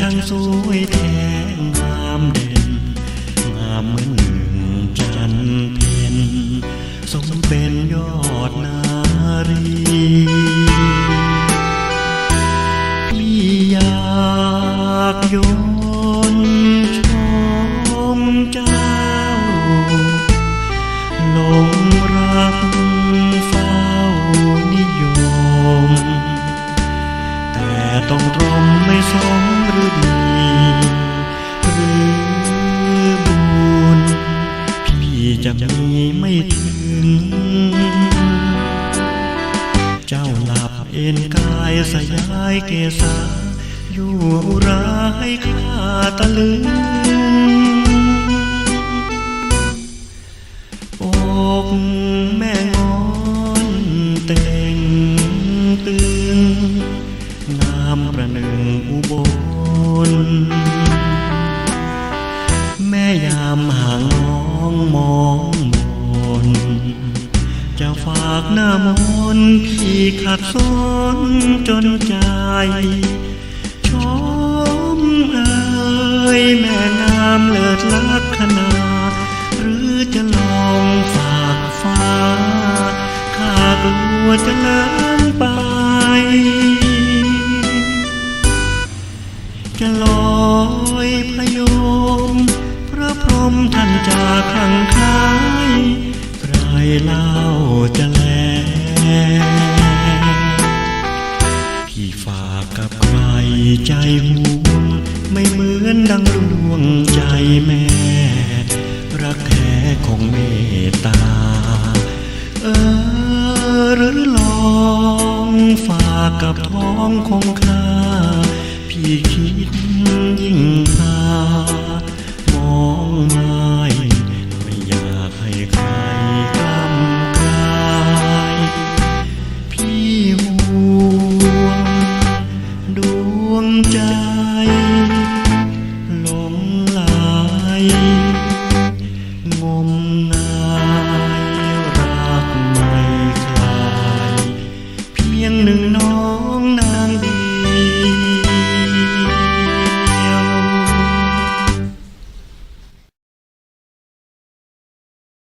ช่างสวยแท้งามเด่น งามเหมือนหนึ่งจันเพนสมเป็นยอดนารีพี่อยากยนชมเจ้า ลงรัก เจ้าหลับเอ็นกายสยายเกษาอยู่ร้ายข้าตะลึงอกแม่งอนเต่งตึงงามประหนึ่งอุบล แม่ยามห่างน้องมอง จะฝากหน้ามนพี่ขัดสนจนใจ ชมเอ่ยแม่งามเลิศลักษณาหรือจะลองฝากฟ้า ข้ากลัวจะเลินไป จะลอยพยม พระพรหมท่านจะขังคายใค รเล่าจะแล พี่ฝากกับใครใจห่วไม่เหมือนดังดวงใจแม่ รักแท้ของเมตตา เออหรือลองฝากกับท้องของข้า พี่คิดยิ่งตามองไม่ไม่อยากให้ใคร Oh no.